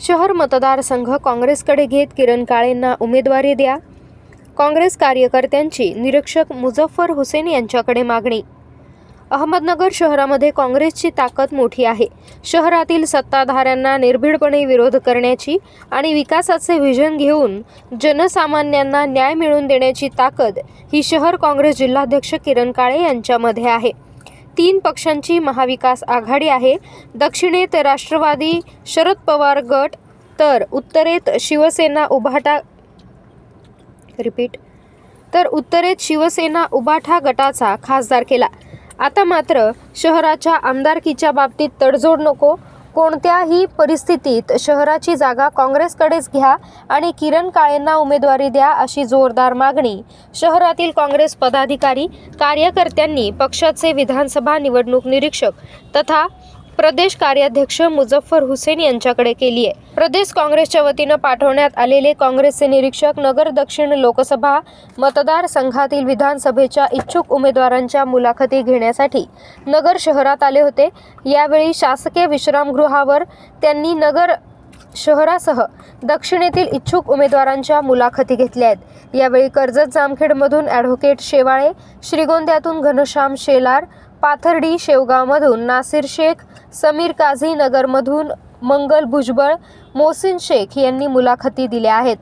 शहर मतदारसंघ काँग्रेसकडे घेत किरण काळेंना उमेदवारी द्या. काँग्रेस कार्यकर्त्यांची निरीक्षक मुझफ्फर हुसेन यांच्याकडे मागणी. अहमदनगर शहरामध्ये काँग्रेसची ताकद मोठी आहे. शहरातील सत्ताधाऱ्यांना निर्भीडपणे विरोध करण्याची आणि विकासाचे व्हिजन घेऊन जनसामान्यांना न्याय मिळवून देण्याची ताकद ही शहर काँग्रेस जिल्हाध्यक्ष किरण काळे यांच्यामध्ये आहे. तीन पक्षांची महाविकास आघाडी आहे. दक्षिणेत राष्ट्रवादी शरद पवार गट तर उत्तरेत शिवसेना उभाटा रिपीट तर उत्तरेत शिवसेना उभाठा गटाचा खासदार केला. आता मात्र शहराच्या आमदारकीच्या बाबतीत तडजोड नको कोणत्याही परिस्थितीत शहराची जागा काँग्रेसकडेच घ्या आणि किरण काळेंना उमेदवारी द्या अशी जोरदार मागणी शहरातील काँग्रेस पदाधिकारी कार्यकर्त्यांनी पक्षाचे विधानसभा निवडणूक निरीक्षक तथा प्रदेश कार्याध्यक्ष मुझफ्फर हुसेन यांच्याकडे केली आहे. प्रदेश काँग्रेसच्या वतीनं पाठवण्यात आलेले काँग्रेसचे निरीक्षक नगर दक्षिण लोकसभा मतदारसंघातील विधानसभेच्या इच्छुक उमेदवारांच्या मुलाखती घेण्यासाठी नगर शहरात आले होते. यावेळी शासकीय विश्रामगृहावर त्यांनी नगर शहरासह दक्षिणेतील इच्छुक उमेदवारांच्या मुलाखती घेतल्या आहेत. यावेळी कर्जत जामखेडमधून ॲडव्होकेट शेवाळे श्रीगोंद्यातून घनश्याम शेलार पाथर्डी शेवगावमधून नासिर शेख समीर काझी नगरमधून मंगल भुजबळ मोहसिन शेख यांनी मुलाखती दिल्या आहेत.